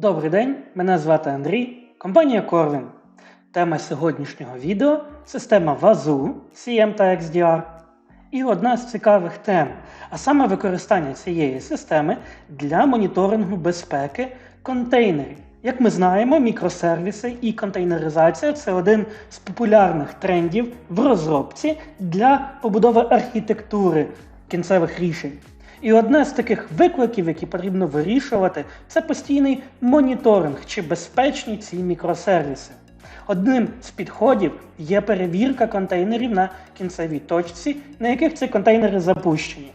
Добрий день, мене звати Андрій, компанія Corvin. Тема сьогоднішнього відео система Wazoo CM та XDR. І одна з цікавих тем, а саме використання цієї системи для моніторингу безпеки контейнерів. Як ми знаємо, мікросервіси і контейнеризація це один з популярних трендів в розробці для побудови архітектури кінцевих рішень. І одне з таких викликів, які потрібно вирішувати, це постійний моніторинг, чи безпечні ці мікросервіси. Одним з підходів є перевірка контейнерів на кінцевій точці, на яких ці контейнери запущені.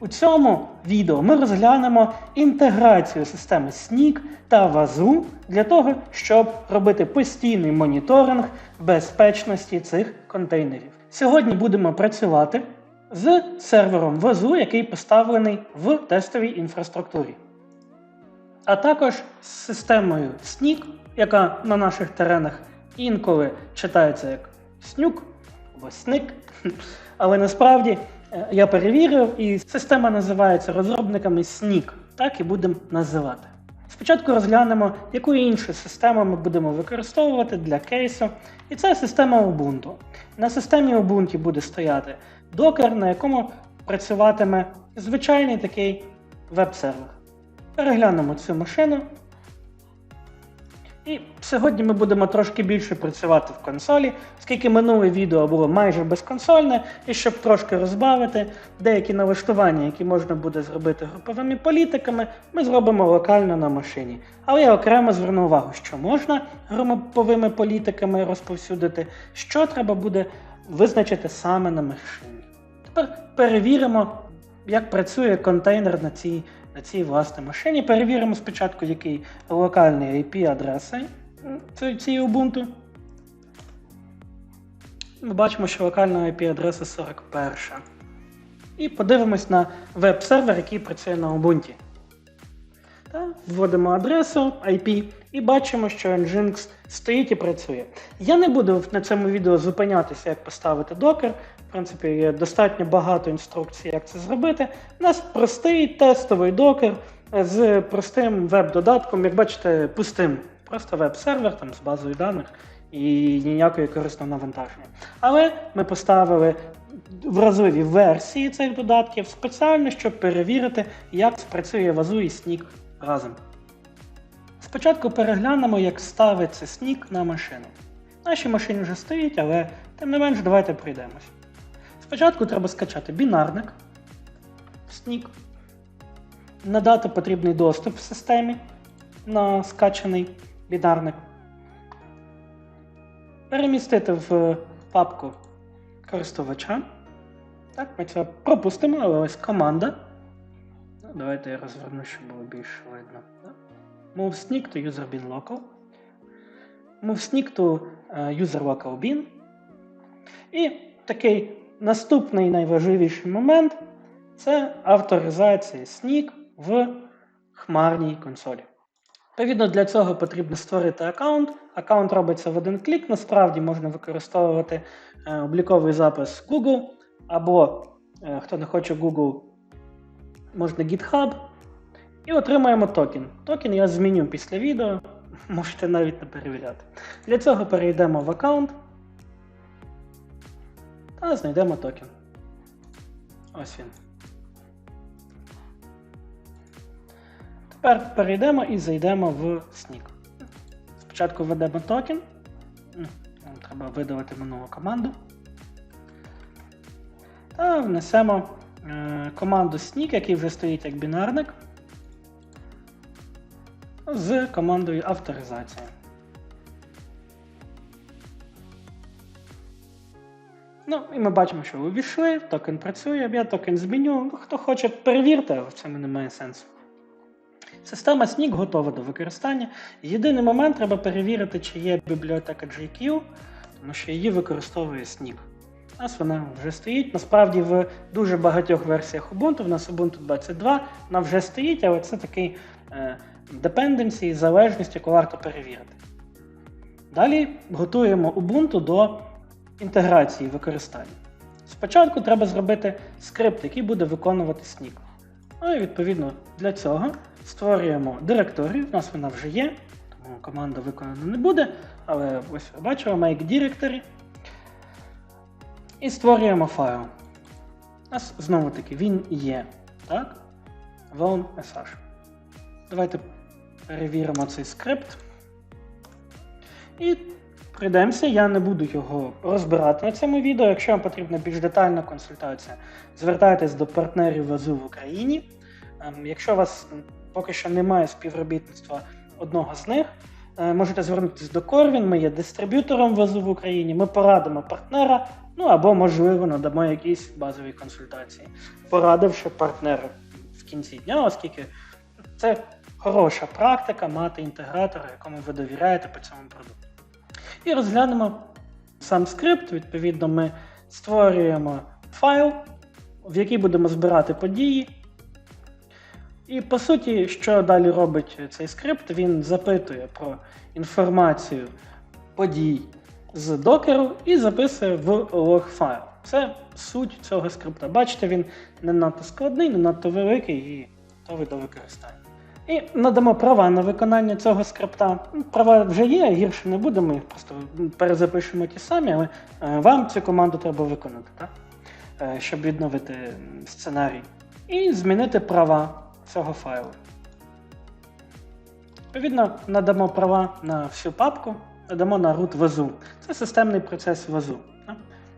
У цьому відео ми розглянемо інтеграцію системи SNIC та Wazoo для того, щоб робити постійний моніторинг безпечності цих контейнерів. Сьогодні будемо працювати з сервером Wazoo, який поставлений в тестовій інфраструктурі. А також з системою SNIC, яка на наших теренах інколи читається як снюк або сник. Але насправді е, я перевірив, і система називається розробниками SNIC. Так і будемо називати. Спочатку розглянемо, яку іншу систему ми будемо використовувати для кейсу. І це система Ubuntu. На системі Ubuntu буде стояти докер, на якому працюватиме звичайний такий веб-сервер. Переглянемо цю машину. І сьогодні ми будемо трошки більше працювати в консолі, оскільки минуле відео було майже безконсольне, і щоб трошки розбавити деякі налаштування, які можна буде зробити груповими політиками, ми зробимо локально на машині. Але я окремо зверну увагу, що можна груповими політиками розповсюдити, що треба буде визначити саме на машині. Тепер перевіримо, як працює контейнер на цій на цій власне машині. Перевіримо спочатку, який локальний IP-адреси цієї Ubuntu. Ми бачимо, що локальна IP-адреса 41. І подивимось на веб-сервер, який працює на Ubuntu. Та, вводимо адресу IP і бачимо, що Nginx стоїть і працює. Я не буду на цьому відео зупинятися, як поставити докер. В принципі, є достатньо багато інструкцій, як це зробити. У нас простий тестовий докер з простим веб-додатком, як бачите, пустим. Просто веб-сервер там з базою даних і ніякої корисного навантаження. Але ми поставили вразливі версії цих додатків спеціально, щоб перевірити, як спрацює Вазу і Снік разом. Спочатку переглянемо, як ставиться снік на машину. Наші машині вже стоїть, але тим не менш давайте пройдемось. Спочатку треба скачати бінарник, снік, надати потрібний доступ в системі на скачаний бінарник, перемістити в папку користувача. Так, Ми це пропустимо, але ось команда. Давайте я розверну, щоб було більш видно. Move sneak to user bin local. Move sneak to user local bin. І такий наступний найважливіший момент це авторизація Sneak в хмарній консолі. Відповідно, для цього потрібно створити аккаунт. Аккаунт робиться в один клік. Насправді можна використовувати е, обліковий запис Google, або, е, хто не хоче Google, можна GitHub. І отримаємо токен. Токен я зміню після відео, можете навіть не перевіряти. Для цього перейдемо в аккаунт та знайдемо токен. Ось він. Тепер перейдемо і зайдемо в Sneak. Спочатку введемо токен. Нам треба видалити минулу команду. Та внесемо е, команду Sneak, який вже стоїть як бінарник з командою авторизація. Ну, і ми бачимо, що увійшли, токен працює, я токен зміню. Ну, Хто хоче, перевірте, але в цьому немає сенсу. Система SNIC готова до використання. Єдиний момент треба перевірити, чи є бібліотека JQ, тому що її використовує SNIC. У нас вона вже стоїть. Насправді в дуже багатьох версіях Ubuntu, в нас Ubuntu 22, вона вже стоїть, але це такий е, dependency, залежність, яку варто перевірити. Далі готуємо Ubuntu до інтеграції використання. Спочатку треба зробити скрипт, який буде виконувати SNIC. Ну і відповідно для цього створюємо директорію. У нас вона вже є, тому команда виконана не буде. Але ось ви бачимо make directory. І створюємо файл. У нас знову таки він є. Так? Волн SH. Давайте перевіримо цей скрипт. І прийдемося, я не буду його розбирати на цьому відео. Якщо вам потрібна більш детальна консультація, звертайтесь до партнерів ВАЗУ в Україні. Ем, Якщо у вас поки що немає співробітництва одного з них, е, можете звернутися до Корвін, ми є дистриб'ютором ВАЗУ в Україні, ми порадимо партнера, ну або, можливо, надамо якісь базові консультації, порадивши партнера в кінці дня, оскільки це хороша практика мати інтегратора, якому ви довіряєте по цьому продукту. І розглянемо сам скрипт. Відповідно, ми створюємо файл, в який будемо збирати події. І по суті, що далі робить цей скрипт, він запитує про інформацію подій з докеру і записує в лог файл. Це суть цього скрипта. Бачите, він не надто складний, не надто великий і готовий до використання. І надамо права на виконання цього скрипта. Ну, Права вже є, гірше не буде, ми їх просто перезапишемо ті самі, але е, вам цю команду треба виконати, так? Е, щоб відновити сценарій. І змінити права цього файлу. Відповідно, надамо права на всю папку, надамо на root вазу. Це системний процес вазу.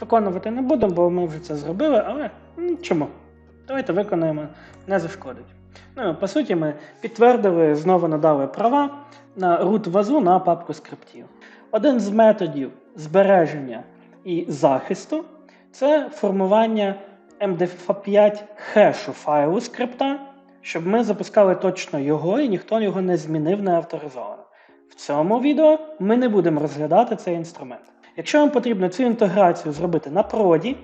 Виконувати не будемо, бо ми вже це зробили, але м, чому? Давайте виконаємо, не зашкодить. Ну, по суті, ми підтвердили, знову надали права на root вазу на папку скриптів. Один з методів збереження і захисту це формування MD5 хешу файлу скрипта, щоб ми запускали точно його і ніхто його не змінив не авторизовано. В цьому відео ми не будемо розглядати цей інструмент. Якщо вам потрібно цю інтеграцію зробити на проді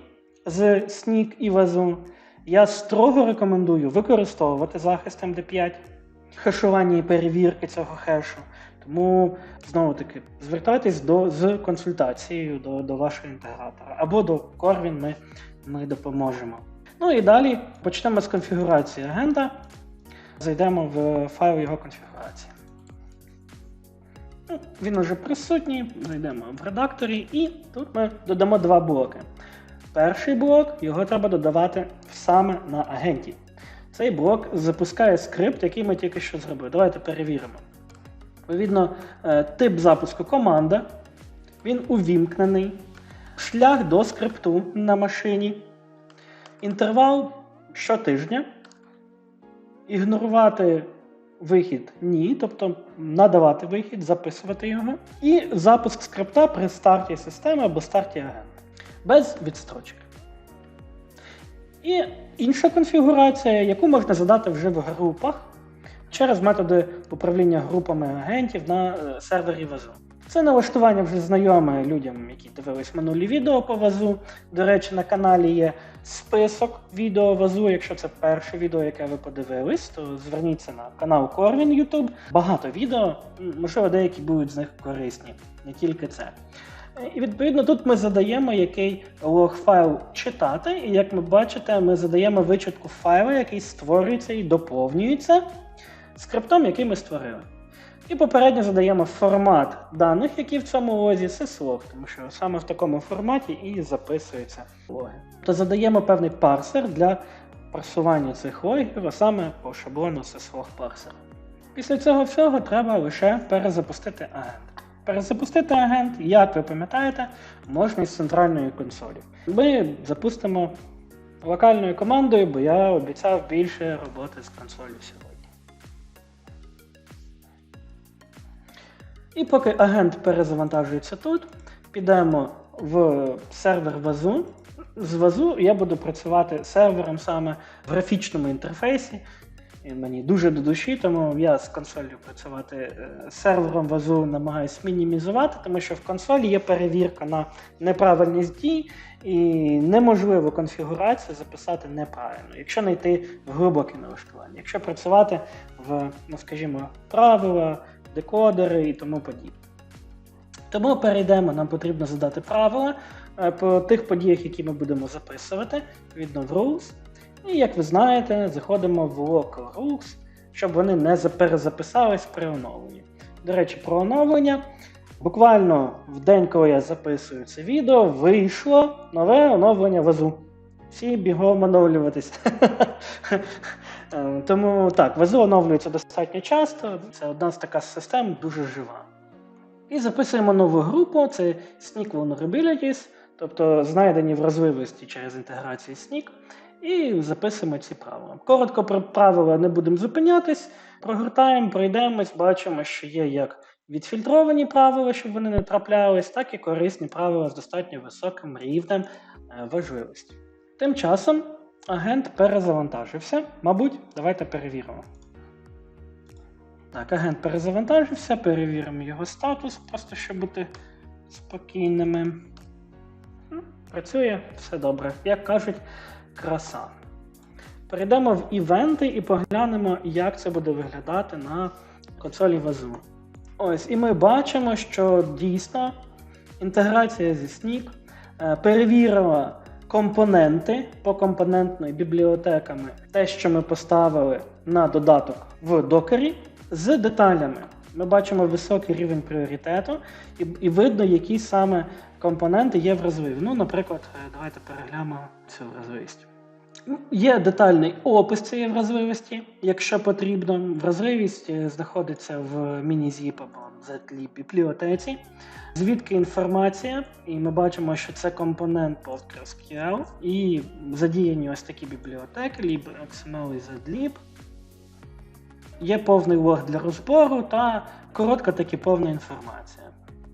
з SNIC і вазу, я строго рекомендую використовувати захист MD5, хешування і перевірки цього хешу. Тому знову таки звертайтесь до, з консультацією до, до вашого інтегратора або до Corvin ми, ми допоможемо. Ну і далі почнемо з конфігурації агента. Зайдемо в файл його конфігурації. Ну, Він уже присутній, зайдемо в редакторі і тут ми додамо два блоки. Перший блок його треба додавати саме на агенті. Цей блок запускає скрипт, який ми тільки що зробили. Давайте перевіримо. Відповідно, е, тип запуску команда, він увімкнений, шлях до скрипту на машині, інтервал щотижня, ігнорувати вихід ні, тобто надавати вихід, записувати його, і запуск скрипта при старті системи або старті агента без відстрочки. І інша конфігурація, яку можна задати вже в групах через методи управління групами агентів на е, сервері вазу. Це налаштування вже знайоме людям, які дивились минулі відео по вазу. До речі, на каналі є список відео вазу. Якщо це перше відео, яке ви подивились, то зверніться на канал Corvin YouTube. Багато відео, можливо, деякі будуть з них корисні, не тільки це. І відповідно тут ми задаємо, який лог файл читати, і як ви бачите, ми задаємо вичатку файлу, який створюється і доповнюється скриптом, який ми створили. І попередньо задаємо формат даних, які в цьому лозі, syslog, тому що саме в такому форматі і записуються логи. То задаємо певний парсер для парсування цих логів, а саме по шаблону syslog парсер. Після цього всього треба лише перезапустити агент. Перезапустити агент, як ви пам'ятаєте, можна із центральної консолі. Ми запустимо локальною командою, бо я обіцяв більше роботи з консолью сьогодні. І поки агент перезавантажується тут, підемо в сервер вазу. З вазу я буду працювати сервером саме в графічному інтерфейсі. І мені дуже до душі, тому я з консолью працювати е, з сервером вазу намагаюсь мінімізувати, тому що в консолі є перевірка на неправильність дій, і неможливо конфігурацію записати неправильно, якщо не йти в глибоке налаштування. Якщо працювати в, ну скажімо, правила, декодери і тому подібне. Тому перейдемо, нам потрібно задати правила е, по тих подіях, які ми будемо записувати, відповідно в rules. І як ви знаєте, заходимо в local rules, щоб вони не перезаписались при оновленні. До речі, про оновлення. Буквально в день, коли я записую це відео, вийшло нове оновлення вазу. Всі бігом оновлюватись. Е, Тому так, вазу оновлюється достатньо часто. Це одна з така систем дуже жива. І записуємо нову групу: це Sneak Vulnerabilities, тобто знайдені вразливості через інтеграцію Sneak. І записуємо ці правила. Коротко про правила не будемо зупинятись, прогортаємо, пройдемось, бачимо, що є як відфільтровані правила, щоб вони не траплялись, так і корисні правила з достатньо високим рівнем е, важливості. Тим часом агент перезавантажився. Мабуть, давайте перевіримо. Так, агент перезавантажився, перевіримо його статус, просто щоб бути спокійними. Працює, все добре. Як кажуть, краса. Перейдемо в івенти і поглянемо, як це буде виглядати на консолі Вазу. Ось, і ми бачимо, що дійсно інтеграція зі Sneak е, перевірила компоненти по компонентної бібліотеками, те, що ми поставили на додаток в докері, з деталями. Ми бачимо високий рівень пріоритету, і, і видно, які саме компоненти є вразливі. Ну, наприклад, е, давайте переглянемо цю вразливість. Ну, Є детальний опис цієї вразливості, якщо потрібно. Вразливість е, знаходиться в міні-zip або zlib бібліотеці. Звідки інформація, і ми бачимо, що це компонент PostgreSQL, і задіяні ось такі бібліотеки, libxml і zlib. Є повний лог для розбору та коротка таки повна інформація.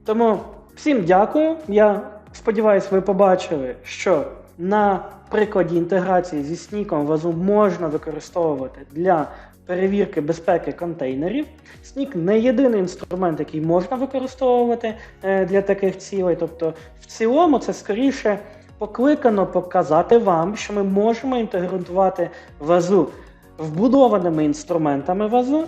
Тому всім дякую. Я сподіваюся, ви побачили, що на прикладі інтеграції зі Сніком вазу можна використовувати для перевірки безпеки контейнерів. Снік не єдиний інструмент, який можна використовувати е, для таких цілей. Тобто, в цілому, це скоріше покликано показати вам, що ми можемо інтегрувати вазу вбудованими інструментами вазу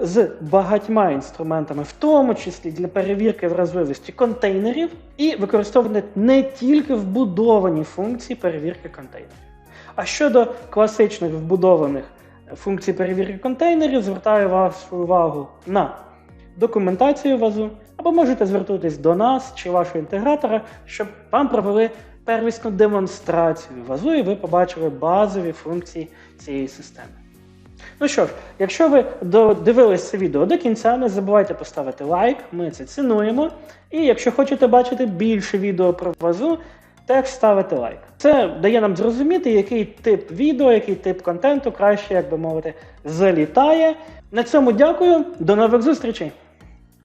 з багатьма інструментами, в тому числі для перевірки вразливості контейнерів, і використовувати не тільки вбудовані функції перевірки контейнерів. А щодо класичних вбудованих функцій перевірки контейнерів, звертаю вашу увагу на документацію вазу, або можете звернутися до нас чи вашого інтегратора, щоб вам провели первісну демонстрацію вазу, і ви побачили базові функції цієї системи. Ну що ж, якщо ви додивились це відео до кінця, не забувайте поставити лайк, ми це цінуємо. І якщо хочете бачити більше відео про вазу, теж ставите лайк. Це дає нам зрозуміти, який тип відео, який тип контенту краще, як би мовити, залітає. На цьому дякую, до нових зустрічей!